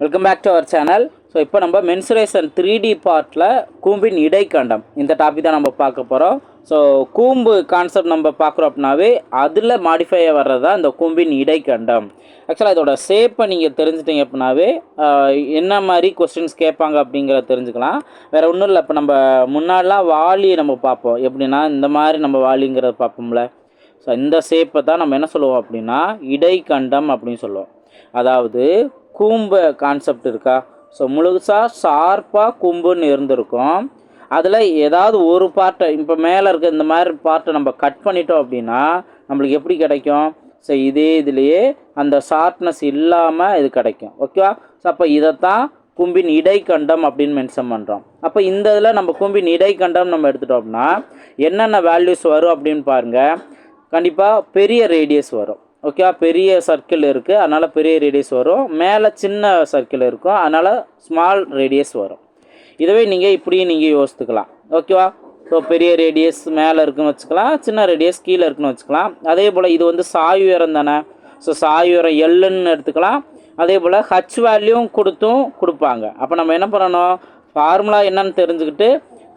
Welcome back to our channel so இப்போ நம்ம mensuration three D பார்ட்டில் கூம்பின் இடைக்கண்டம். இந்த டாபிக் தான் நம்ம பார்க்க போகிறோம் ஸோ கூம்பு கான்செப்ட் நம்ம பார்க்குறோம் அப்படின்னாவே அதில் மாடிஃபை வர்றது தான் இந்த கூம்பின் இடைக்கண்டம். ஆக்சுவலாக இதோட ஷேப்பை நீங்கள் தெரிஞ்சிட்டிங்க அப்படின்னாவே என்ன மாதிரி கொஸ்டின்ஸ் கேட்பாங்க அப்படிங்கிறத தெரிஞ்சுக்கலாம். வேறு ஒன்றும் இல்லை. இப்போ நம்ம முன்னாடிலாம் வாலியை நம்ம பார்ப்போம். எப்படின்னா இந்த மாதிரி நம்ம வாலிங்கிறத பார்ப்போம்ல. ஸோ இந்த ஷேப்பை தான் நம்ம என்ன சொல்லுவோம் அப்படின்னா இடைக்கண்டம் அப்படின்னு சொல்லுவோம். அதாவது கூம்பு கான்செப்ட் இருக்கா? ஸோ முழுசாக ஷார்ப்பாக கூம்புன்னு இருந்திருக்கும். அதில் ஏதாவது ஒரு பார்ட்டை இப்போ மேலே இருக்க இந்த மாதிரி பார்ட்டை நம்ம கட் பண்ணிட்டோம் அப்படின்னா நம்மளுக்கு எப்படி கிடைக்கும்? ஸோ இதே இதுலேயே அந்த ஷார்ப்னஸ் இல்லாமல் இது கிடைக்கும். ஓகேவா ஸோ அப்போ இதைத்தான் கும்பின் இடைக்கண்டம் அப்படின்னு மென்ஷன் பண்ணுறோம் அப்போ இந்த இதில் நம்ம கும்பின் இடைக்கண்டம் நம்ம எடுத்துட்டோம்னா என்னென்ன வேல்யூஸ் வரும் அப்படின்னு பாருங்கள் கண்டிப்பாக பெரிய ரேடியஸ் வரும். ஓகேவா? பெரிய சர்க்கிள் இருக்குது அதனால் பெரிய ரேடியஸ் வரும். மேலே சின்ன சர்க்கிள் இருக்கும். அதனால் ஸ்மால் ரேடியஸ் வரும். இதுவே நீங்கள் இப்படியும் நீங்கள் யோசித்துக்கலாம். ஓகேவா? ஸோ பெரிய ரேடியஸ் மேலே இருக்குன்னு வச்சுக்கலாம். சின்ன ரேடியஸ் கீழே இருக்குன்னு வச்சுக்கலாம். அதே போல் இது வந்து சாய் உயரம் தானே? ஸோ சாய் உயரம் எல்லுன்னு எடுத்துக்கலாம். அதே போல் ஹச் வேல்யூவும் கொடுத்தும் கொடுப்பாங்க. அப்போ நம்ம என்ன பண்ணணும்? ஃபார்முலா என்னன்னு தெரிஞ்சுக்கிட்டு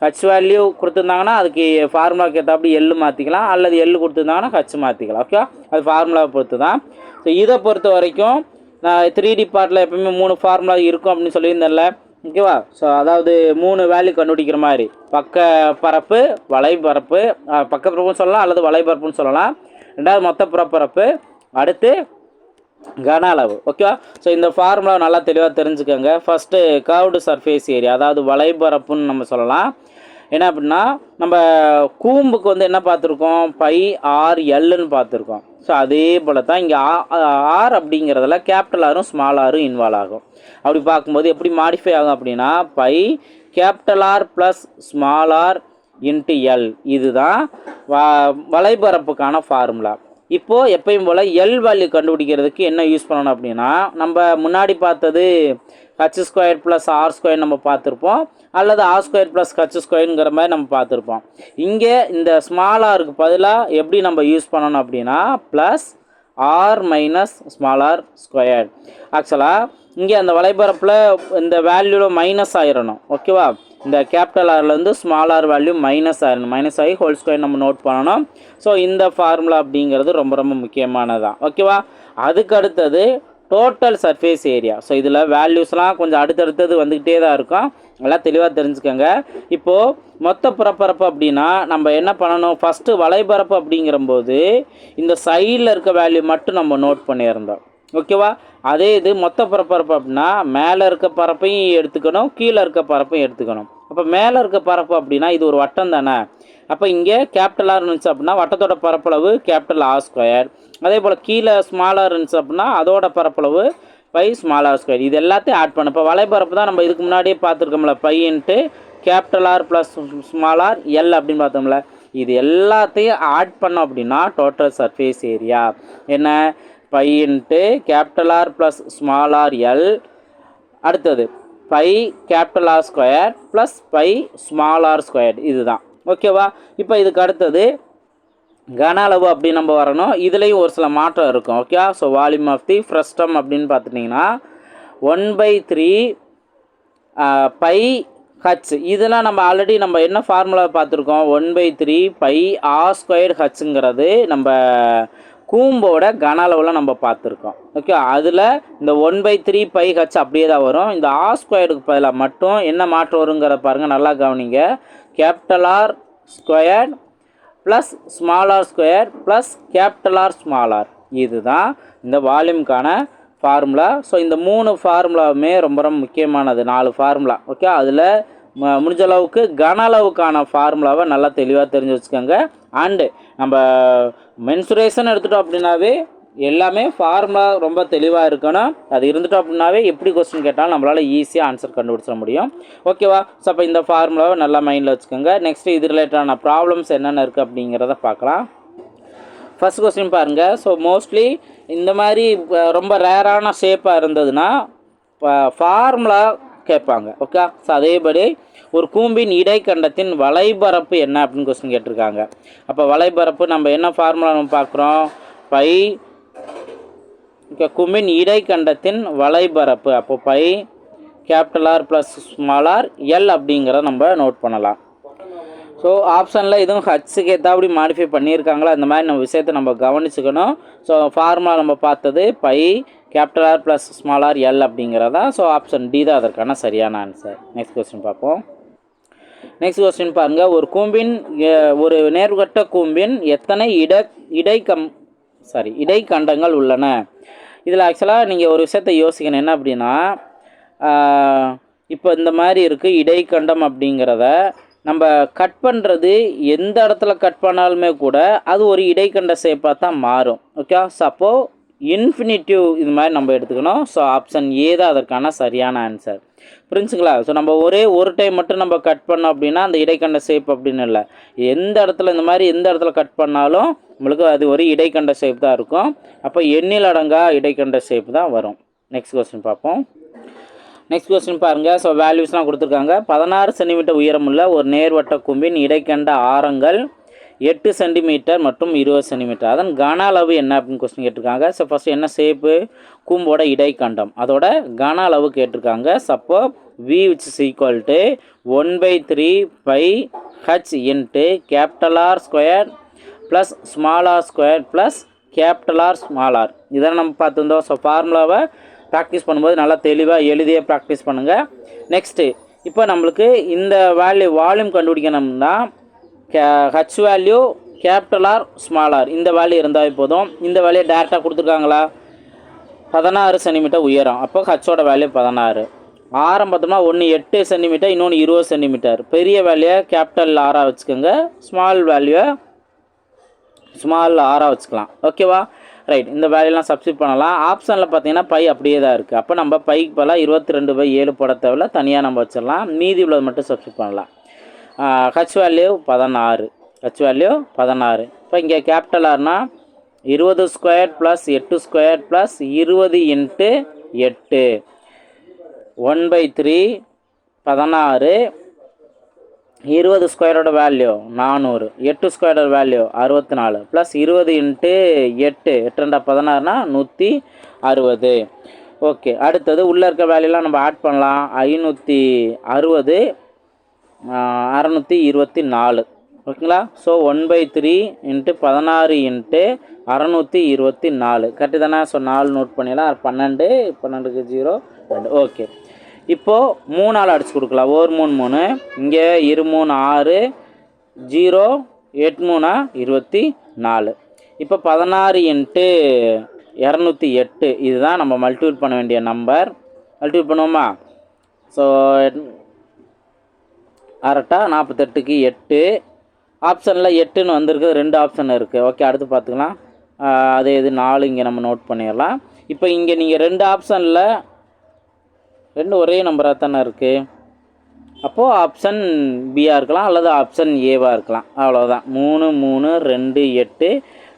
ஹச் வேல்யூ கொடுத்துருந்தாங்கன்னா அதுக்கு ஃபார்முலாவுக்கு ஏற்றாப்படி எள்ளு மாற்றிக்கலாம் அல்லது எள்ளு கொடுத்துருந்தாங்கன்னா ஹச் மாற்றிக்கலாம் ஓகே அது ஃபார்முலாவை பொறுத்து தான் ஸோ இதை பொறுத்த வரைக்கும் நான் த்ரீ டி பார்ட்டில் எப்பவுமே மூணு ஃபார்முலா இருக்கும் அப்படின்னு சொல்லியிருந்தேன்ல. ஓகேவா ஸோ அதாவது மூணு வேல்யூ கண்டுபிடிக்கிற மாதிரி. பக்க பரப்பு வலைபரப்பு பக்க பரப்புன்னு சொல்லலாம் அல்லது வலைபரப்புன்னு சொல்லலாம். ரெண்டாவது மொத்த புறப்பரப்பு அடுத்து கன அளவு. ஓகேவா ஸோ இந்த ஃபார்முலா நல்லா தெளிவாக தெரிஞ்சுக்கோங்க. ஃபஸ்ட்டு கர்வ்டு சர்ஃபேஸ் ஏரியா அதாவது வலைபரப்புன்னு நம்ம சொல்லலாம். என்ன அப்படின்னா நம்ம கூம்புக்கு வந்து என்ன பார்த்துருக்கோம்? பை ஆர் எல்லுன்னு பார்த்துருக்கோம். ஸோ அதே போல் தான் இங்கே ஆர் அப்படிங்கிறதுல கேபிட்டல் ஆரும் ஸ்மால் ஆரும் இன்வால்வ் ஆகும். அப்படி பார்க்கும்போது எப்படி மாடிஃபை ஆகும் அப்படின்னா pi capital R plus small R into L இதுதான் வ வலைபரப்புக்கான ஃபார்முலா இப்போது எப்பயும் போல் எல் வேல்யூ கண்டுபிடிக்கிறதுக்கு என்ன யூஸ் பண்ணணும் அப்படின்னா நம்ம முன்னாடி பார்த்தது H square plus R square நம்ம பார்த்துருப்போம். அல்லது ஆர் ஸ்கொயர் ப்ளஸ் ஹச் ஸ்கொயருங்கிற மாதிரி நம்ம பார்த்துருப்போம். இங்கே இந்த ஸ்மால் ஆருக்கு பதிலாக எப்படி நம்ம யூஸ் பண்ணணும் அப்படின்னா plus R minus small R square ஆக்சுவலாக இங்கே அந்த வலைபரப்பில் இந்த வேல்யூவில் மைனஸ் ஆயிடணும் ஓகேவா இந்த capital ஆர்லேருந்து small R value minus R minus ஆகி ஹோல் ஸ்கொயர் நம்ம நோட் பண்ணணும். ஸோ இந்த ஃபார்முலா அப்படிங்கிறது ரொம்ப ரொம்ப முக்கியமானதான் ஓகேவா அதுக்கு அடுத்தது டோட்டல் சர்ஃபேஸ் ஏரியா ஸோ இதில் வேல்யூஸ்லாம் கொஞ்சம் அடுத்தடுத்தது வந்துக்கிட்டே தான் இருக்கும். எல்லாம் தெளிவாக தெரிஞ்சுக்கோங்க. இப்போது மொத்த புறப்பரப்பு அப்படின்னா நம்ம என்ன பண்ணணும்? ஃபஸ்ட்டு வலைபரப்பு அப்படிங்கிறம்போது இந்த சைடில் இருக்க வேல்யூ மட்டும் நம்ம நோட் பண்ணியிருந்தோம். ஓகேவா? அதே இது மொத்த பரப்பரப்பு அப்படின்னா மேலே இருக்க பரப்பையும் எடுத்துக்கணும் கீழே இருக்க பரப்பையும் எடுத்துக்கணும். அப்போ மேலே இருக்க பரப்பு அப்படின்னா இது ஒரு வட்டம் தானே? அப்போ இங்கே கேபிட்டலாக இருந்துச்சு அப்படின்னா வட்டத்தோட பரப்பளவு கேபிட்டல் ஆர் ஸ்கொயர் அதே போல் கீழே ஸ்மாலாக இருந்துச்சு அப்படின்னா அதோட பரப்பளவு பை ஸ்மால் ஆர் ஸ்கொயர் இது எல்லாத்தையும் ஆட் பண்ண இப்போ வலைபரப்பு தான் நம்ம இதுக்கு முன்னாடியே பார்த்துருக்கோம்ல pi into capital R plus small R L அப்படின்னு பார்த்தோம்ல. இது எல்லாத்தையும் ஆட் பண்ணோம் அப்படின்னா டோட்டல் சர்ஃபேஸ் ஏரியா என்ன? Pi into capital R plus small R L அடுத்தது pi capital R square plus pi small R square இதுதான். ஓகேவா இப்போ இதுக்கு அடுத்தது கன அளவு அப்படி நம்ம வரணும். இதுலேயும் ஒரு சில மாற்றம் இருக்கும். Okay so volume of the frustum அப்படின்னு பார்த்துட்டிங்கன்னா one by three by H இதெல்லாம் நம்ம ஆல்ரெடி நம்ம என்ன ஃபார்முலா பார்த்துருக்கோம்? One by three by R square ஹச்சுங்கிறது நம்ம கூம்போட கன அளவில் நம்ம பார்த்துருக்கோம். ஓகே அதில் இந்த one by three by H அப்படியே தான் வரும். இந்த ஆர் ஸ்கொயருக்கு பதிலாக மட்டும் என்ன மாற்றம் வருங்கிறத பாருங்கள் நல்லா கவனிங்க. Capital R square plus small R square plus capital R small R இதுதான் இந்த வால்யூம்க்கான ஃபார்முலா ஸோ இந்த மூணு ஃபார்முலாவுமே ரொம்ப ரொம்ப முக்கியமானது. நாலு ஃபார்முலா ஓகே அதில் முடிஞ்ச அளவுக்கு கன அளவுக்கான ஃபார்முலாவை நல்லா தெளிவாக தெரிஞ்சு வச்சுக்கோங்க. அண்டு நம்ம மென்சுரேஷன் எடுத்துட்டோம் அப்படின்னாவே எல்லாமே ஃபார்முலா ரொம்ப தெளிவாக இருக்கணும். அது இருந்துட்டோம் அப்படின்னாவே எப்படி கொஸ்டின் கேட்டாலும் நம்மளால் ஈஸியாக ஆன்சர் கண்டுபிடிச்சிட முடியும். ஓகேவா ஸோ அப்போ இந்த ஃபார்முலாவை நல்லா மைண்டில் வச்சுக்கோங்க. நெக்ஸ்ட் இது ரிலேட்டடான ப்ராப்ளம்ஸ் என்னென்ன இருக்குது அப்படிங்கிறத பார்க்கலாம். ஃபர்ஸ்ட் கொஸ்டின் பாருங்கள் ஸோ மோஸ்ட்லி இந்த மாதிரி ரொம்ப ரேரான ஷேப்பாக இருந்ததுன்னா ஃபார்முலா கேட்பாங்க. ஓகே ஸோ அதேபடி ஒரு கூம்பின் இடைக்கண்டத்தின் வலைபரப்பு என்ன அப்படின்னு கொஸ்டின் கேட்டிருக்காங்க. அப்போ வலைபரப்பு நம்ம என்ன ஃபார்முலா நம்ம பார்க்குறோம்? பை ஓகே இடைக்கண்டத்தின் வலைபரப்பு அப்போ pi capital R plus small R L அப்படிங்கிறத நம்ம நோட் பண்ணலாம். ஸோ ஆப்ஷனில் இதுவும் ஹச்சுக்கு ஏற்றாப்படி மாடிஃபை பண்ணியிருக்காங்களா? அந்த மாதிரி நம்ம விஷயத்தை நம்ம கவனிச்சுக்கணும். ஸோ ஃபார்முலா நம்ம பார்த்தது pi capital R plus small R L அப்படிங்கிறதா? ஸோ ஆப்ஷன் டி தான் அதற்கான சரியான ஆன்சர் நெக்ஸ்ட் கொஸ்டின் பார்ப்போம். நெக்ஸ்ட் கொஸ்டின் பாருங்கள் ஒரு கூம்பின் ஒரு நேர்கட்ட கூம்பின் எத்தனை இட இடைக்கம் சாரி இடைக்கண்டங்கள் உள்ளன? இதில் ஆக்சுவலாக நீங்கள் ஒரு விஷயத்தை யோசிக்கணும். என்ன அப்படின்னா இப்போ இந்த மாதிரி இருக்குது இடைக்கண்டம் அப்படிங்கிறத நம்ம கட் பண்ணுறது எந்த இடத்துல கட் பண்ணாலுமே கூட அது ஒரு இடைக்கண்ட ஷேப்பாக தான் மாறும். ஓகே ஸோ அப்போது இன்ஃபினிட்டிவ் இது மாதிரி நம்ம எடுத்துக்கணும். ஸோ ஆப்ஷன் ஏ தான் அதற்கான சரியான ஆன்சர் புரிஞ்சுங்களா? ஸோ நம்ம ஒரே ஒரு டைம் மட்டும் நம்ம கட் பண்ணோம் அப்படின்னா அந்த இடைக்கண்ட ஷேப் அப்படின்னு இல்லை. எந்த இடத்துல இந்த மாதிரி எந்த இடத்துல கட் பண்ணாலும் நம்மளுக்கு அது ஒரு இடைக்கண்ட ஷேப் தான் இருக்கும். அப்போ எண்ணில் அடங்கா இடைக்கண்ட ஷேப் தான் வரும். நெக்ஸ்ட் கொஸ்டின் பார்ப்போம். நெக்ஸ்ட் கொஸ்டின் பாருங்கள் ஸோ வேல்யூஸ்லாம் கொடுத்துருக்காங்க. பதினாறு சென்டிமீட்டர் உயரமுள்ள ஒரு நேர்வட்ட கும்பின் இடைக்கண்ட ஆரங்கள் எட்டு சென்டிமீட்டர் மற்றும் இருபது சென்டிமீட்டர். அதன் கன அளவு என்ன அப்படின்னு கொஸ்டின் கேட்டிருக்காங்க. ஸோ ஃபஸ்ட்டு என்ன ஷேப்பு கூம்போட இடைக்கண்டம். அதோட கன அளவு கேட்டிருக்காங்க. Suppose V which is equal to one by three by H into capital R square plus small R square plus capital R small R இதெல்லாம் நம்ம பார்த்துருந்தோம். ஸோ ஃபார்முலாவை ப்ராக்டிஸ் பண்ணும்போது நல்லா தெளிவாக எழுதியே ப்ராக்டிஸ் பண்ணுங்கள் நெக்ஸ்ட்டு இப்போ நம்மளுக்கு இந்த வேல்யூ வால்யூம் கண்டுபிடிக்கணும்னா okay H value capital R small R இந்த வேல்யூ இருந்தால் போதும். இந்த வேல்யூ டேரெக்டாக கொடுத்துருக்காங்களா? பதினாறு சென்டிமீட்டர் உயரம். அப்போ ஹச்சோட வேல்யூ பதினாறு. ஆரம் பார்த்தோம்னா ஒன்று எட்டு சென்டிமீட்டர் இன்னொன்று இருபது சென்டிமீட்டர் பெரிய வேல்யூவை கேபிட்டல் ஆராக வச்சுக்கோங்க. ஸ்மால் வேல்யூவை ஸ்மால் ஆராக வச்சுக்கலாம். ஓகேவா ரைட் இந்த வேல்யூலாம் சப்ஸ்டிட் பண்ணலாம். ஆப்ஷனில் பார்த்தீங்கன்னா பை அப்படியே தான் இருக்குது அப்போ நம்ம பைக்கு பதிலாக இருபத்தி ரெண்டு பை ஏழு போட தேவையில்ல. தனியாக நம்ம வச்சிடலாம். மீதி உள்ளது மட்டும் சப்ஸ்டிட் பண்ணலாம். ஹச் வேல்யூ பதினாறு. ஹச் வேல்யூ பதினாறு. இப்போ இங்கே கேபிட்டல் ஆர்னா இருபது ஸ்கொயர் ப்ளஸ் எட்டு ஸ்கொயர் ப்ளஸ் இருபது இன்ட்டு எட்டு. ஒன் பை த்ரீ பதினாறு. இருபது ஸ்கொயரோட வேல்யூ நானூறு. எட்டு ஸ்கொயரோட வேல்யூ அறுபத்தி நாலு ப்ளஸ் இருபது இன்ட்டு எட்டு. எட்டு ரெண்டா பதினாறுனா நூற்றி அறுபது. ஓகே அடுத்தது உள்ளே இருக்க வேல்யூலாம் நம்ம ஆட் பண்ணலாம். ஐநூற்றி அறுபது. அறநூற்றி இருபத்தி நாலு. ஓகேங்களா? So one by three into பதினாறு இன்ட்டு அறநூற்றி இருபத்தி நாலு. கரெக்டு தானே? ஸோ நாலு நோட் பண்ணிடலாம். பன்னெண்டு பன்னெண்டுக்கு ஜீரோ ரெண்டு. ஓகே இப்போது மூணால் அடிச்சு கொடுக்கலாம். ஒரு மூணு மூணு. இங்கே இரு மூணு ஆறு ஜீரோ எட்டு மூணா இருபத்தி நாலு. இப்போ பதினாறு இன்ட்டு இரநூத்தி எட்டு. இதுதான் நம்ம மல்டிபிள் பண்ண வேண்டிய நம்பர் மல்டிபிள் பண்ணுவோமா? ஸோ கரெக்டாக நாற்பத்தெட்டுக்கு எட்டு. ஆப்ஷனில் எட்டுன்னு வந்திருக்கு ரெண்டு ஆப்ஷன் இருக்குது ஓகே அடுத்து பார்த்துக்கலாம். அதே இது நாலு இங்கே நம்ம நோட் பண்ணிடலாம். இப்போ இங்கே நீங்கள் ரெண்டு ஆப்ஷனில் ரெண்டு ஒரே நம்பராக தானே இருக்குது அப்போது ஆப்ஷன் பியாக இருக்கலாம் அல்லது ஆப்ஷன் ஏவாக இருக்கலாம். அவ்வளோதான் மூணு மூணு ரெண்டு எட்டு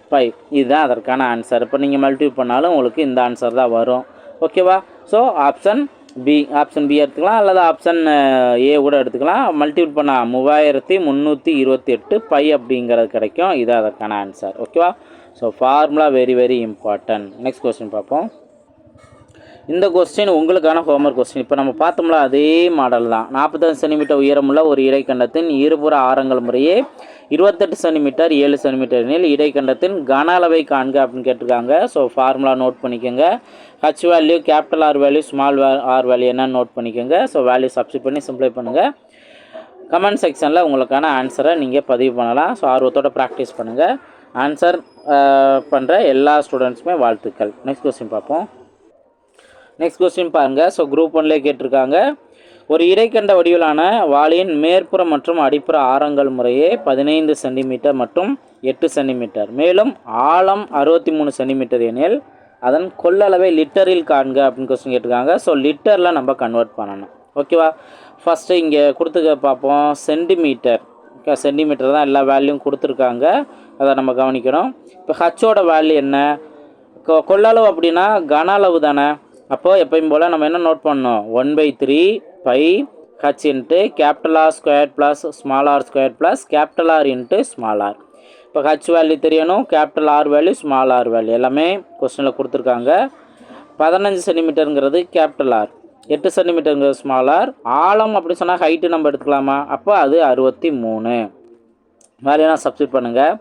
ஃபைவ் இதுதான் அதற்கான ஆன்சர் இப்போ நீங்கள் மல்டிபிள் பண்ணாலும் உங்களுக்கு இந்த ஆன்சர் தான் வரும். ஓகேவா so option B option B எடுத்துக்கலாம் அல்லது ஆப்ஷன் ஏ கூட எடுத்துக்கலாம். மல்டிபிள் பண்ணால் மூவாயிரத்தி முந்நூற்றி இருபத்தி எட்டு பை அப்படிங்கிறது கிடைக்கும். இது அதற்கான ஆன்சர் ஓகேவா so formula very very important next question பார்ப்போம். இந்த கொஸ்டின் உங்களுக்கான ஹோம்ஒர்க் கொஸ்டின் இப்போ நம்ம பார்த்தோம்ல அதே மாடல் தான். நாற்பத்தஞ்சு சென்டிமீட்டர் உயரமுள்ள ஒரு இடைக்கண்டத்தின் இருபுற ஆரங்கள் முறையே இருபத்தெட்டு சென்டிமீட்டர் ஏழு சென்டிமீட்டர் எனில் இடைக்கண்டத்தின் கன அளவை காண்க அப்படின்னு கேட்டிருக்காங்க. ஸோ ஃபார்முலா நோட் பண்ணிக்கோங்க. H value capital R value small R value என்னன்னு நோட் பண்ணிக்கோங்க. ஸோ வேல்யூ சப்ஸ்டிட் பண்ணி சிம்ப்ளை பண்ணுங்கள் கமெண்ட் செக்ஷனில் உங்களுக்கான ஆன்சரை நீங்கள் பதிவு பண்ணலாம். ஸோ ஆர்வத்தோட ப்ராக்டிஸ் பண்ணுங்கள் ஆன்சர் பண்ணுற எல்லா ஸ்டூடெண்ட்ஸுமே வாழ்த்துக்கள். நெக்ஸ்ட் கொஸ்டின் பார்ப்போம். நெக்ஸ்ட் கொஸ்டின் பாருங்க. ஸோ குரூப் ஒன்லேயே கேட்டிருக்காங்க. ஒரு இடைக்கண்ட வடிவிலான வாளியின் மேற்புற மற்றும் அடிப்புற ஆரங்கள் முறையே பதினைந்து சென்டிமீட்டர் மற்றும் எட்டு சென்டிமீட்டர். மேலும் ஆழம் அறுபத்தி மூணு சென்டிமீட்டர் எனில் அதன் கொள்ளளவை லிட்டரில் காண்க அப்படின்னு கொஸ்டின் கேட்டிருக்காங்க. ஸோ லிட்டரில் நம்ம கன்வெர்ட் பண்ணணும். ஓகேவா ஃபஸ்ட்டு இங்கே கொடுத்துக்க பார்ப்போம். சென்டிமீட்டர். ஓகே சென்டிமீட்டர் தான் எல்லா வேல்யூவும் கொடுத்துருக்காங்க. அதை நம்ம கவனிக்கணும். இப்போ ஹச்சோட வேல்யூ என்ன? கொ- கொள்ளளவு அப்படின்னா கன அளவு தானே? அப்போது எப்பயும் போல் நம்ம என்ன நோட் பண்ணோம் one by three by H into capital R square plus small R square plus capital R into small R இப்போ ஹச் வேல்யூ தெரியணும் capital R value small R value எல்லாமே கொஸ்டினில் கொடுத்துருக்காங்க. பதினஞ்சு சென்டிமீட்டருங்கிறது கேபிட்டல் ஆர் எட்டு சென்டிமீட்டருங்கிறது ஸ்மால் ஆர் ஆழம் அப்படி சொன்னால் ஹைட்டு நம்ம எடுத்துக்கலாமா? அப்போ அது அறுபத்தி மூணு. வேலையெல்லாம் சப்ஸ்டியூட் பண்ணுங்கள்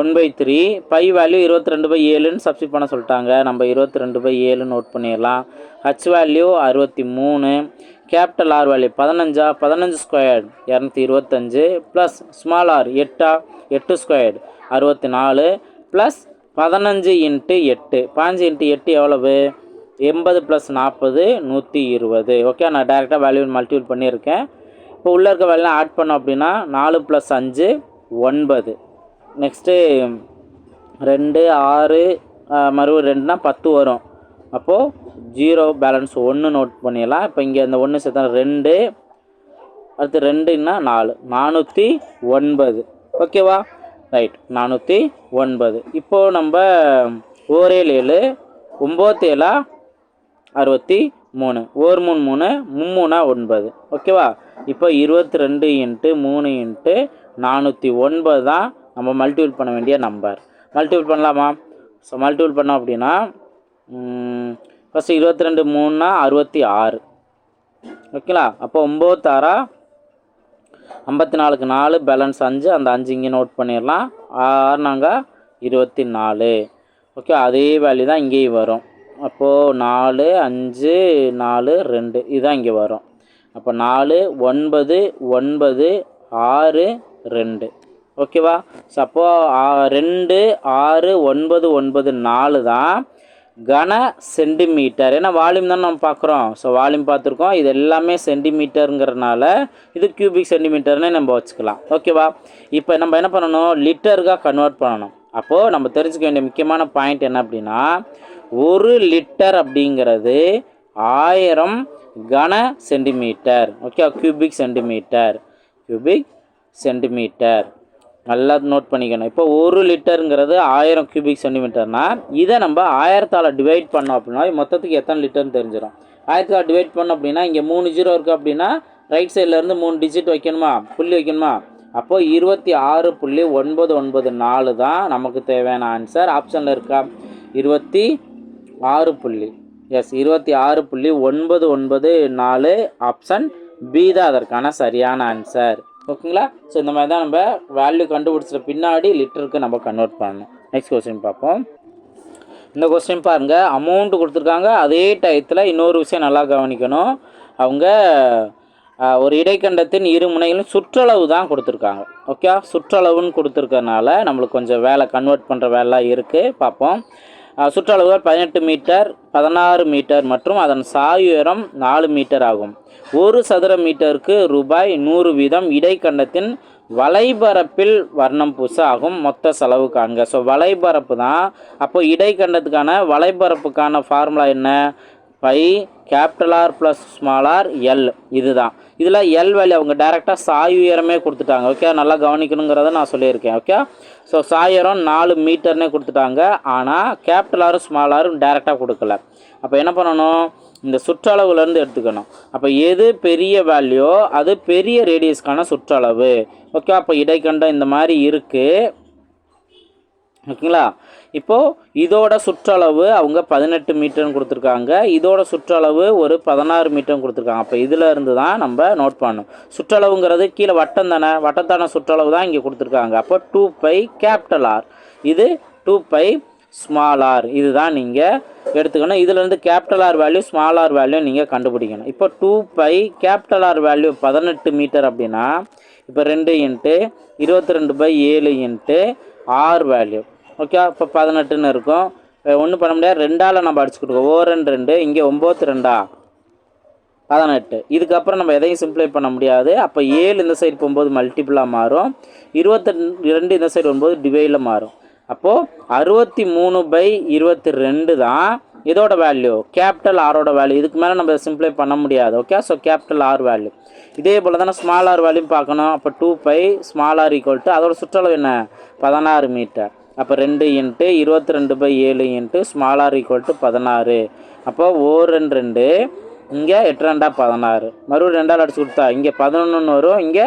one by three by value இருபத்தி ரெண்டு பை ஏழுன்னு சப்ஸ்டியூட் பண்ண சொல்லிட்டாங்க. நம்ம இருபத்தி ரெண்டு பை ஏழு நோட் பண்ணிடலாம். ஹச் வேல்யூ அறுபத்தி மூணு கேபிட்டல் ஆர் வேல்யூ பதினஞ்சா பதினஞ்சு ஸ்கொயர்டு இரநூத்தி இருபத்தஞ்சு ப்ளஸ் ஸ்மால் ஆர் எட்டா எட்டு ஸ்கொயர்டு அறுபத்தி நாலு ப்ளஸ் பதினஞ்சு இன்ட்டு எட்டு. பாஞ்சு இன்ட்டு எட்டு எவ்வளவு? எண்பது ப்ளஸ் நாற்பது நூற்றி இருபது. ஓகே நான் டேரெக்டாக வேல்யூ மல்டிபிள் பண்ணியிருக்கேன். இப்போ உள்ளே இருக்க வேல்யூலாம் ஆட் பண்ணோம் அப்படின்னா நாலு ப்ளஸ் அஞ்சு ஒன்பது. நெக்ஸ்ட்டு ரெண்டு ஆறு மறுபடியும் ரெண்டுனா பத்து வரும். அப்போது ஜீரோ பேலன்ஸ் ஒன்று நோட் பண்ணிடலாம். இப்போ இங்கே அந்த ஒன்று சேர்த்தா ரெண்டு அடுத்து ரெண்டுன்னா நாலு. நானூற்றி ஒன்பது. ஓகேவா? ரைட். நானூற்றி ஒன்பது. இப்போது நம்ம ஓரேழு ஏழு ஒம்பது ஏழா அறுபத்தி மூணு. ஒரு மூணு மூணு மும்மூணா ஒன்பது. ஓகேவா? இப்போ இருபத்தி ரெண்டு இன்ட்டு மூணு இன்ட்டு நானூற்றி ஒன்பது தான் நம்ம மல்டிபிள் பண்ண வேண்டிய நம்பர் மல்டிபிள் பண்ணலாமா? ஸோ மல்டிபிள் பண்ணோம் அப்படின்னா ஃபஸ்ட்டு இருபத்தி ரெண்டு மூணுனா அறுபத்தி ஆறு. ஓகேங்களா? அப்போ ஒம்பத்தாறா? ஐம்பத்தி நாலுக்கு நாலு பேலன்ஸ் அஞ்சு அந்த அஞ்சு இங்கே நோட் பண்ணிடலாம். ஆறு நாங்கள் இருபத்தி நாலு. ஓகே அதே வேல்யூ தான் இங்கேயும் வரும். அப்போது நாலு அஞ்சு நாலு ரெண்டு இதுதான் இங்கே வரும். அப்போ நாலு ஒன்பது ஒன்பது ஆறு ரெண்டு. ஓகேவா? ஸோ அப்போது ரெண்டு ஆறு ஒன்பது ஒன்பது நாலு தான் கன சென்டிமீட்டர். ஏன்னா வால்யூம் தான் நம்ம பார்க்குறோம். ஸோ வால்யூம் பார்த்துருக்கோம். இது எல்லாமே சென்டிமீட்டருங்கிறனால இது கியூபிக் சென்டிமீட்டர்னே நம்ம வச்சுக்கலாம். ஓகேவா? இப்போ நம்ம என்ன பண்ணணும்? லிட்டருக்காக கன்வெர்ட் பண்ணணும். அப்போது நம்ம தெரிஞ்சுக்க வேண்டிய முக்கியமான பாயிண்ட் என்ன அப்படின்னா ஒரு லிட்டர் அப்படிங்கிறது ஆயிரம் கன centimetre. Okay cubic centimetre cubic centimetre நல்லா நோட் பண்ணிக்கணும். இப்போ ஒரு லிட்டருங்கிறது ஆயிரம் கியூபிக் சென்டிமீட்டர்னா இதை நம்ம ஆயிரத்தால் டிவைட் பண்ணோம் அப்படின்னா மொத்தத்துக்கு எத்தனை லிட்டர்னு தெரிஞ்சிடும் ஆயிரத்தால் டிவைட் பண்ணோம் அப்படின்னா இங்கே மூணு ஜீரோ இருக்குது அப்படின்னா ரைட் சைட்லேருந்து மூணு டிஜிட் வைக்கணுமா? புள்ளி வைக்கணுமா? அப்போது இருபத்தி ஆறு புள்ளி ஒன்பது ஒன்பது நாலு தான் நமக்கு தேவையான ஆன்சர் ஆப்ஷனில் இருக்கா? இருபத்தி ஆறு புள்ளி. எஸ் இருபத்தி ஆறு புள்ளி ஒன்பது ஒன்பது நாலு ஆப்ஷன் பி தான் அதற்கான சரியான ஆன்சர் ஓகேங்களா? ஸோ இந்த மாதிரி தான் நம்ம வேல்யூ கண்டுபிடிச்ச பின்னாடி லிட்டருக்கு நம்ம கன்வெர்ட் பண்ணணும். நெக்ஸ்ட் கொஸ்டின் பார்ப்போம். இந்த கொஸ்டின் பாருங்கள் அமௌண்ட்டு கொடுத்துருக்காங்க. அதே டயத்தில் இன்னொரு விஷயம் நல்லா கவனிக்கணும். அவங்க ஒரு இடைக்கண்டத்தின் இரு முனைகளும் சுற்றளவு தான் கொடுத்துருக்காங்க. ஓகே சுற்றளவுன்னு கொடுத்துருக்கறனால நம்மளுக்கு கொஞ்சம் வேலை கன்வெர்ட் பண்ணுற வேலைலாம் இருக்குது பார்ப்போம். சுற்றளவுகள் பதினெட்டு மீட்டர் பதினாறு மீட்டர் மற்றும் அதன் சாய் உயரம் நாலு மீட்டர் ஆகும். ஒரு சதுர மீட்டருக்கு ரூபாய் நூறு வீதம் இடைக்கண்டத்தின் வலைபரப்பில் வர்ணம் பூச ஆகும். மொத்த செலவு காண்க. ஸோ வலைபரப்பு தான். அப்போ இடைக்கண்டத்துக்கான வலைபரப்புக்கான ஃபார்முலா என்ன? Pi capital R plus small R L இதுதான். இதில் எல் வேல்யூ அவங்க டேரெக்டாக சாய் உயரமே கொடுத்துட்டாங்க. ஓகே நல்லா கவனிக்கணுங்கிறத நான் சொல்லியிருக்கேன். ஓகே ஸோ சாயுயரம் நாலு மீட்டர்னே கொடுத்துட்டாங்க. ஆனால் கேபிட்டல் ஆரும் ஸ்மால் ஆரும் டேரெக்டாக கொடுக்கல. அப்போ என்ன பண்ணணும்? இந்த சுற்றளவுலேருந்து எடுத்துக்கணும். அப்போ எது பெரிய வேல்யூ அது பெரிய ரேடியஸ்க்கான சுற்றளவு. ஓகே அப்போ இடைக்கண்டம் இந்த மாதிரி இருக்குது ஓகேங்களா இப்போது இதோட சுற்றளவு அவங்க பதினெட்டு மீட்டர்னு கொடுத்துருக்காங்க. இதோட சுற்றளவு ஒரு பதினாறு மீட்டர்னு கொடுத்துருக்காங்க. அப்போ இதில் இருந்து தான் நம்ம நோட் பண்ணணும். சுற்றளவுங்கிறது கீழே வட்டம் தானே? வட்டத்தான சுற்றளவு தான் இங்கே கொடுத்துருக்காங்க. அப்போ டூ பை கேபிட்டல் ஆர் இது டூ பை ஸ்மால் ஆர் இதுதான் நீங்கள் எடுத்துக்கணும். இதுலேருந்து capital R value small R value நீங்கள் கண்டுபிடிக்கணும். இப்போ two pi capital R value பதினெட்டு மீட்டர் அப்படின்னா இப்போ ரெண்டு இன்ட்டு இருபத்தி ரெண்டு பை ஏழு இன்ட்டு ஆர் வேல்யூ ஓகே இப்போ பதினெட்டுன்னு இருக்கும். ஒன்றும் பண்ண முடியாது. ரெண்டால் நம்ம அடிச்சு ஓ ரெண்டு ரெண்டு. இங்கே ஒம்பது ரெண்டா? பதினெட்டு. இதுக்கப்புறம் நம்ம எதையும் சிம்ப்ளை பண்ண முடியாது. அப்போ ஏழு இந்த சைடு போகும்போது மல்டிப்புளாக மாறும். இருபத்தி ரெண்டு இந்த சைடு வரும்போது டிவைடில் மாறும். அப்போது அறுபத்தி மூணு பை இருபத்தி ரெண்டு தான் இதோட வேல்யூ கேபிட்டல் ஆரோட வேல்யூ இதுக்கு மேலே நம்ம சிம்ப்ளை பண்ண முடியாது. Okay so capital R value இதே போல் தானே ஸ்மால் ஆர் வேல்யூ பார்க்கணும். அப்போ two pi small R equal to அதோட சுற்றளவு என்ன? பதினாறு மீட்டர் அப்போ ரெண்டு இன்ட்டு இருபத்தி ரெண்டு பை ஏழு into small R equal to பதினாறு. அப்போ ஓ ரெண்டு ரெண்டு இங்கே எட்டு ரெண்டா பதினாறு. மறுபடியும் ரெண்டால் அடிச்சு கொடுத்தா இங்கே பதினொன்றுன்னு வரும் இங்கே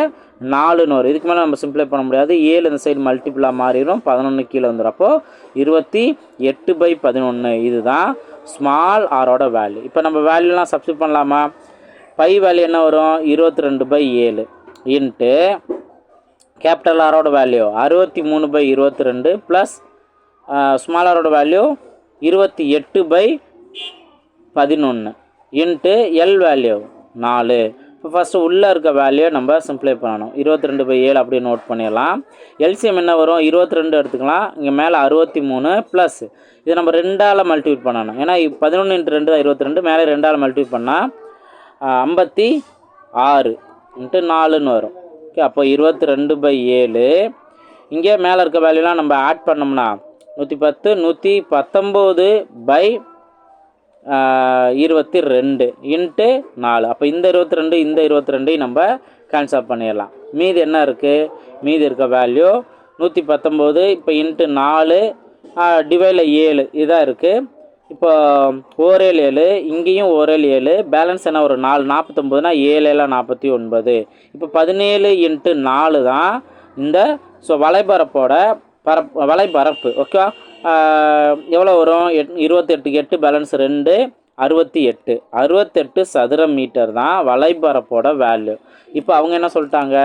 நாலுன்னு வரும். இதுக்கு மேலே நம்ம சிம்ப்ளை பண்ண முடியாது. ஏழு இந்த சைடு மல்டிபிளாக மாறிடும் பதினொன்று கீழே வந்துடும் அப்போது இருபத்தி எட்டு பை பதினொன்று இதுதான் ஸ்மால் ஆரோட வேல்யூ இப்போ நம்ம வேல்யூலாம் சப்ஸ்டியூட் பண்ணலாமா? பை வேல்யூ என்ன வரும்? இருபத்தி ரெண்டு பை ஏழு. இன்ட்டு கேபிட்டல் ஆரோட வேல்யூ அறுபத்தி மூணு பை இருபத்தி ரெண்டு ப்ளஸ் ஸ்மால் ஆரோட வேல்யூ இருபத்தி எட்டு பை பதினொன்று இன்ட்டு எல் வேல்யூ நாலு. இப்போ ஃபஸ்ட்டு உள்ளே இருக்க வேல்யூ நம்ம சிம்ப்ளை பண்ணணும். இருபத்தி ரெண்டு பை ஏழு அப்படியே நோட் பண்ணிடலாம். எல்சிஎம் என்ன வரும்? இருபத்தி ரெண்டு எடுத்துக்கலாம். இங்கே மேலே அறுபத்தி மூணு ப்ளஸ் இதை நம்ம ரெண்டால் மல்டிபிள் பண்ணணும். ஏன்னா பதினொன்று இன்ட்டு ரெண்டு இருபத்தி ரெண்டு. மேலே ரெண்டால் மல்டிபிள் பண்ணால் ஐம்பத்தி ஆறு. இன்ட்டு நாலுன்னு வரும். ஓகே அப்போ இருபத்தி ரெண்டு பை ஏழு. இங்கே மேலே இருக்க வேல்யூலாம் நம்ம ஆட் பண்ணோம்னா நூற்றி பத்து நூற்றி பத்தொம்போது பை இருபத்தி ரெண்டு இன்ட்டு நாலு. அப்போ இந்த இருபத்தி ரெண்டு இந்த இருபத்தி ரெண்டையும் நம்ம கேன்சல் பண்ணிடலாம். மீதி என்ன இருக்குது மீதி இருக்க வேல்யூ நூற்றி பத்தொம்போது இப்போ இன்ட்டு நாலு டிவைடில் ஏழு. இதாக இருக்குது இப்போ ஓரேல் ஏழு இங்கேயும் ஓரேல் ஏழு பேலன்ஸ் என்ன ஒரு நாலு நாற்பத்தொம்போதுனா ஏழு ஏழு நாற்பத்தி ஒன்பது. இப்போ பதினேழு இன்ட்டு நாலு தான் இந்த ஸோ வலைபரப்போட பரப் வலைபரப்பு ஓகேவா எவ்வளோ வரும்? எட் இருபத்தெட்டுக்கு எட்டு பேலன்ஸ் ரெண்டு அறுபத்தி எட்டு. அறுபத்தெட்டு சதுர மீட்டர் தான் வலைபரப்போட வேல்யூ இப்போ அவங்க என்ன சொல்லிட்டாங்க?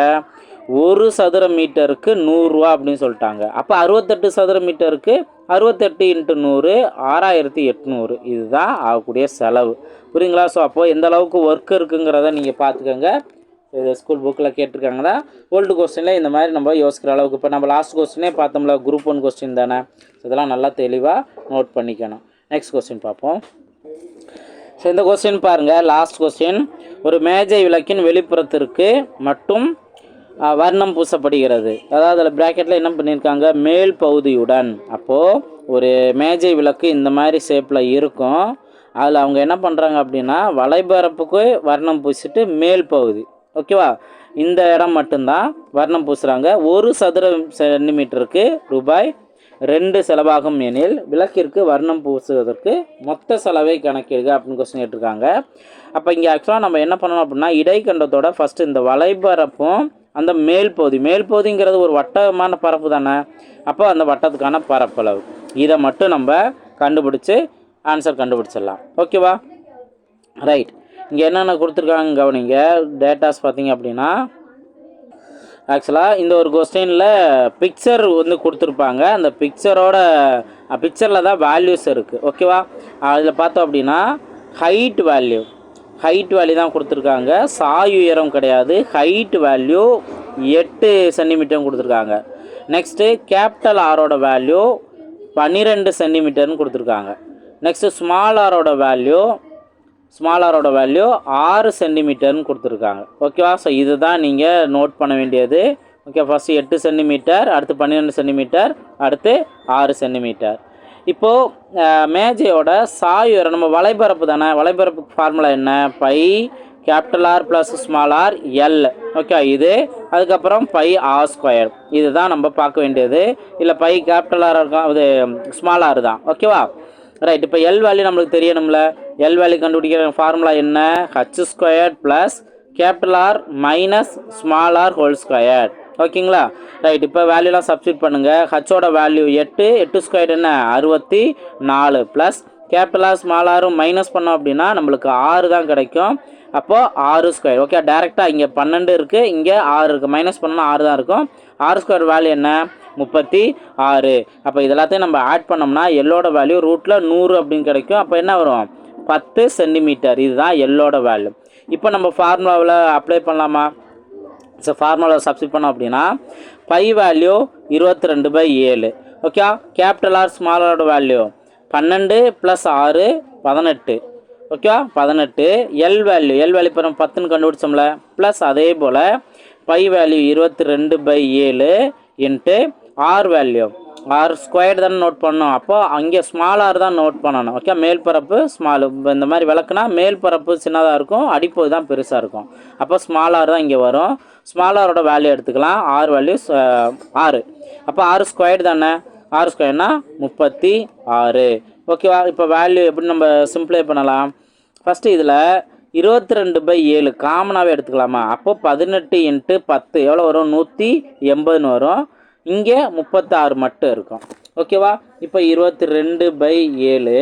ஒரு சதுர மீட்டருக்கு நூறுரூவா அப்படின்னு சொல்லிட்டாங்க. அப்போ அறுபத்தெட்டு சதுர மீட்டருக்கு அறுபத்தெட்டு இன்ட்டு நூறு ஆறாயிரத்தி எட்நூறு. இதுதான் ஆகக்கூடிய செலவு. புரியுங்களா? ஸோ அப்போது எந்த அளவுக்கு ஒர்க் இருக்குங்கிறத நீங்கள் பார்த்துக்கோங்க. இது ஸ்கூல் புக்கில் கேட்டிருக்காங்க தான் ஓல்டு கொஸ்டினில் இந்த மாதிரி நம்ம யோசிக்கிற அளவுக்கு. இப்போ நம்ம லாஸ்ட் கொஸ்டினே பார்த்தோம்ல குரூப் ஒன் கொஸ்டின் தானே? இதெல்லாம் நல்லா தெளிவாக நோட் பண்ணிக்கணும். நெக்ஸ்ட் கொஸ்டின் பார்ப்போம். ஸோ இந்த கொஸ்டின் பாருங்கள் லாஸ்ட் கொஸ்டின் ஒரு மேஜை விளக்கின் வெளிப்புறத்திற்கு மட்டும் வர்ணம் பூசப்படுகிறது. அதாவது அதில் ப்ராக்கெட்டில் என்ன பண்ணியிருக்காங்க மேல் பகுதியுடன். அப்போது ஒரு மேஜை விளக்கு இந்த மாதிரி ஷேப்பில் இருக்கும். அதில் அவங்க என்ன பண்ணுறாங்க அப்படின்னா வலைபரப்புக்கு வர்ணம் பூசிட்டு மேல் பகுதி. ஓகேவா இந்த இடம் மட்டும்தான் வர்ணம் பூசுகிறாங்க ஒரு சதுர சென்டிமீட்டருக்கு ரூபாய் ரெண்டு செலவாகும் எனில் விளக்கிற்கு வர்ணம் பூசுவதற்கு மொத்த செலவை கணக்கிடுக அப்படின்னு கொஸ்டின் கேட்டிருக்காங்க. அப்போ இங்கே ஆக்சுவலாக நம்ம என்ன பண்ணணும் அப்படின்னா இடைக்கண்டத்தோட ஃபஸ்ட்டு இந்த வலைபரப்பும் அந்த மேல் பகுதி. மேல் பகுதிங்கிறது ஒரு வட்டமான பரப்பு தானே? அப்போ அந்த வட்டத்துக்கான பரப்பளவு. இதை மட்டும் நம்ம கண்டுபிடிச்சி ஆன்சர் கண்டுபிடிச்சிடலாம். ஓகேவா ரைட் இங்கே என்னென்ன கொடுத்துருக்காங்க கவனிங்க. டேட்டாஸ் பார்த்தீங்க அப்படின்னா ஆக்சுவலாக இந்த ஒரு கொஸ்டினில் பிக்சர் வந்து கொடுத்துருப்பாங்க. அந்த பிக்சரோட பிக்சரில் தான் வேல்யூஸ் இருக்குது ஓகேவா அதில் பார்த்தோம் அப்படின்னா ஹைட் வேல்யூ ஹைட் வேல்யூ தான் கொடுத்துருக்காங்க. சாய் உயரம் கிடையாது. ஹைட் வேல்யூ எட்டு சென்டிமீட்டர்னு கொடுத்துருக்காங்க. நெக்ஸ்ட்டு கேபிட்டல் ஆரோட வேல்யூ பன்னிரெண்டு சென்டிமீட்டர்னு கொடுத்துருக்காங்க. நெக்ஸ்ட்டு ஸ்மால் ஆரோட வேல்யூ ஸ்மால் ஆரோட வேல்யூ ஆறு சென்டிமீட்டர்னு கொடுத்துருக்காங்க. ஓகேவா ஸோ இதுதான் நீங்கள் நோட் பண்ண வேண்டியது. ஓகே ஃபஸ்ட்டு எட்டு சென்டிமீட்டர் அடுத்து பன்னிரெண்டு சென்டிமீட்டர் அடுத்து ஆறு சென்டிமீட்டர் இப்போது மேஜையோட சாய் நம்ம வலைபரப்பு தானே? வலைபரப்பு ஃபார்முலா என்ன? Pi capital R plus small R L okay இது. அதுக்கப்புறம் பை ஆர் ஸ்கொயர் இதுதான் நம்ம பார்க்க வேண்டியது. இல்லை பை கேபிட்டல் ஆர் இருக்கும் இது ஸ்மால் ஆர் தான். ஓகேவா ரைட் இப்போ எல் வேல்யூ நம்மளுக்கு தெரியணும்ல? எல் வேல்யூ கண்டுபிடிக்கிற ஃபார்முலா என்ன? H square plus capital R minus small R whole square ஓகேங்களா? ரைட் இப்போ வேல்யூலாம் சப்ஸ்டியூட் பண்ணுங்கள் ஹச்சோட வேல்யூ எட்டு எட்டு ஸ்கொயர் என்ன? அறுபத்தி நாலு ப்ளஸ் கேபிட்டலாக ஸ்மாலாரும் மைனஸ் பண்ணோம் அப்படின்னா நம்மளுக்கு ஆறு தான் கிடைக்கும். அப்போது ஆறு ஸ்கொயர் ஓகே டேரெக்டாக இங்கே பன்னெண்டு இருக்குது இங்கே ஆறு இருக்குது மைனஸ் பண்ணோன்னா ஆறு தான் இருக்கும். ஆறு ஸ்கொயர் வேல்யூ என்ன? முப்பத்தி ஆறு. அப்போ இதெல்லாத்தையும் நம்ம ஆட் பண்ணோம்னா எல்லோட வேல்யூ ரூட்டில் நூறு அப்படின்னு கிடைக்கும். அப்போ என்ன வரும்? பத்து சென்டிமீட்டர் இதுதான் எல்லோட வேல்யூ இப்போ நம்ம ஃபார்முலாவில் அப்ளை பண்ணலாமா? ஸோ ஃபார்முலா சப்ஸ்டிட் பண்ணோம் அப்படின்னா பை வேல்யூ இருபத்தி ரெண்டு பை ஏழு ஓகே கேபிட்டல் ஆர் ஸ்மாலோட வேல்யூ பன்னெண்டு ப்ளஸ் ஆறு பதினெட்டு. ஓகேவா பதினெட்டு. எல் வேல்யூ எல் வேல்யூ இப்போ நம்ம பத்துன்னு கண்டுபிடிச்சோம்ல. ப்ளஸ் அதே போல் பை வேல்யூ இருபத்தி ரெண்டு பை ஏழு into R value R square தானே நோட் பண்ணோம். அப்போ அங்கே ஸ்மால் ஆர் தான் நோட் பண்ணணும். ஓகே மேல் பரப்பு ஸ்மால் இந்த மாதிரி விளக்குனா மேல் பரப்பு சின்னதாக இருக்கும் அடிப்பகுதி தான் பெருசாக இருக்கும். அப்போ ஸ்மால் ஆர் தான் இங்கே வரும். ஸ்மால் ஆரோட வேல்யூ எடுத்துக்கலாம். ஆர் வேல்யூ ஆறு. அப்போ ஆறு ஸ்கொயர் தானே? ஆறு ஸ்கொயர்னா முப்பத்தி ஆறு. ஓகேவா இப்போ வேல்யூ எப்படி நம்ம சிம்பிளை பண்ணலாம்? ஃபஸ்ட்டு இதில் இருபத்தி ரெண்டு பை ஏழு காமனாகவே எடுத்துக்கலாமா? அப்போ பதினெட்டு இன்ட்டு பத்து. எவ்வளோ வரும்? நூற்றி எண்பதுன்னு வரும். இங்கே முப்பத்தாறு மட்டும் இருக்கும். ஓகேவா இப்போ இருபத்தி ரெண்டு பை ஏழு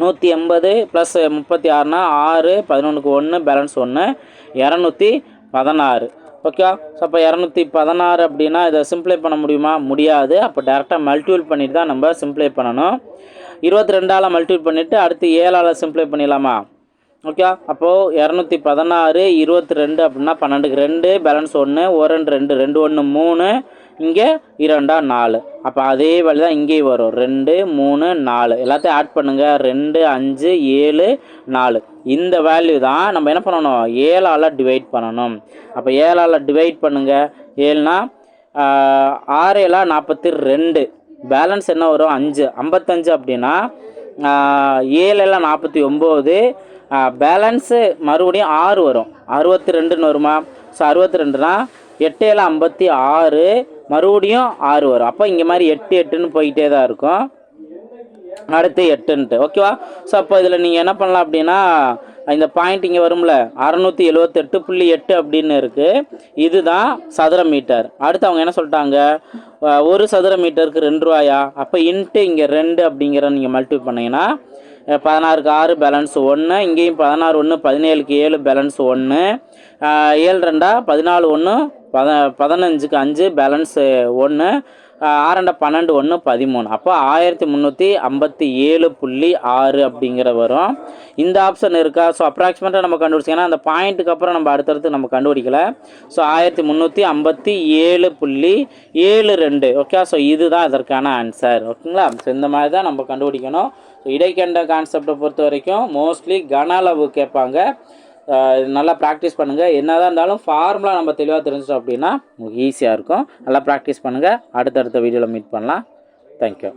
நூற்றி எண்பது ப்ளஸ் முப்பத்தி ஆறுனா ஆறு பதினொன்றுக்கு ஒன்று பேலன்ஸ் ஒன்று இரநூத்தி பதினாறு. ஓகேவா ஸோ அப்போ இரநூத்தி பதினாறு அப்படின்னா இதை சிம்ப்ளை பண்ண முடியுமா? முடியாது. அப்போ டேரெக்டாக மல்டிபிள் பண்ணிட்டு தான் நம்ம சிம்ப்ளை பண்ணணும். இருபத்தி ரெண்டால் மல்டிபிள் பண்ணிவிட்டு அடுத்து ஏழால் சிம்ப்ளை பண்ணிடலாமா? ஓகே அப்போது இரநூத்தி பதினாறு இருபத்தி ரெண்டு அப்படின்னா பன்னெண்டுக்கு ரெண்டு பேலன்ஸ் ஒன்று ஒரு ரெண்டு ரெண்டு ரெண்டு ஒன்று மூணு இங்கே இரண்டா நாலு. அப்போ அதே வழி தான் இங்கேயும் வரும். ரெண்டு மூணு நாலு. எல்லாத்தையும் ஆட் பண்ணுங்கள் ரெண்டு அஞ்சு ஏழு நாலு. இந்த வேல்யூ தான் நம்ம என்ன பண்ணணும்? ஏழால் டிவைட் பண்ணணும். அப்போ ஏழால் டிவைட் பண்ணுங்கள் ஏழுனா ஆறு ஏழா நாற்பத்தி ரெண்டு. பேலன்ஸ் என்ன வரும்? அஞ்சு. ஐம்பத்தஞ்சு அப்படின்னா ஆஹ், ஏழு எல்லாம் நாற்பத்தி ஒம்பது பேலன்ஸு மறுபடியும் ஆறு வரும். அறுபத்தி ரெண்டுன்னு வருமா? ஸோ அறுபத்தி ரெண்டுனா எட்டு ஏழு ஐம்பத்தி ஆறு. மறுபடியும் ஆறு வரும். அப்போ இங்கே மாதிரி எட்டு எட்டுன்னு போயிட்டே தான் இருக்கும். அடுத்து எட்டுன்ட்டு. ஓகேவா ஸோ அப்போ இதில் நீங்கள் என்ன பண்ணலாம் அப்படின்னா இந்த பாயிண்ட் இங்கே வரும்ல அறநூற்றி எழுவத்தெட்டு புள்ளி எட்டு அப்படின்னு இருக்குது இதுதான் சதுர மீட்டர் அடுத்து அவங்க என்ன சொல்லிட்டாங்க? ஒரு சதுர மீட்டருக்கு ரெண்டு ரூபாயா? அப்போ இன்ட்டு இங்கே ரெண்டு அப்படிங்கிற நீங்கள் மல்டிபிள் பண்ணீங்கன்னா பதினாறுக்கு ஆறு பேலன்ஸ் ஒன்று இங்கேயும் பதினாறு ஒன்று பதினேழுக்கு ஏழு பேலன்ஸ் ஒன்று ஏழு ரெண்டா பதினாலு ஒன்று பத பதினஞ்சுக்கு அஞ்சு பேலன்ஸு ஒன்று ஆறண்டா பன்னெண்டு ஒன்று பதிமூணு. அப்போ ஆயிரத்தி முந்நூற்றி ஐம்பத்தி ஏழு புள்ளி ஆறு அப்படிங்கிற வரும். இந்த ஆப்ஷன் இருக்கா? ஸோ அப்ராக்சிமேட்டாக நம்ம கண்டுபிடிச்சிங்கன்னா அந்த பாயிண்ட்டுக்கு அப்புறம் நம்ம அடுத்தடுத்து நம்ம கண்டுபிடிக்கல. ஸோ ஆயிரத்தி முந்நூற்றி ஐம்பத்தி ஏழு புள்ளி ஏழு ரெண்டு. ஓகே ஸோ இதுதான் இதற்கான ஆன்சர் ஓகேங்களா? ஸோ இந்த மாதிரி தான் நம்ம கண்டுபிடிக்கணும். ஸோ இடைக்கண்ட கான்செப்டை பொறுத்த வரைக்கும் மோஸ்ட்லி கன அளவு கேட்பாங்க. நல்லா ப்ராக்டிஸ் பண்ணுங்கள் என்னதான் இருந்தாலும் ஃபார்முலா நம்ம தெளிவாக தெரிஞ்சிட்டோம் அப்படின்னா உங்களுக்கு ஈஸியாக இருக்கும். நல்லா ப்ராக்டிஸ் பண்ணுங்கள் அடுத்தடுத்த வீடியோவில் மீட் பண்ணலாம். தேங்க்யூ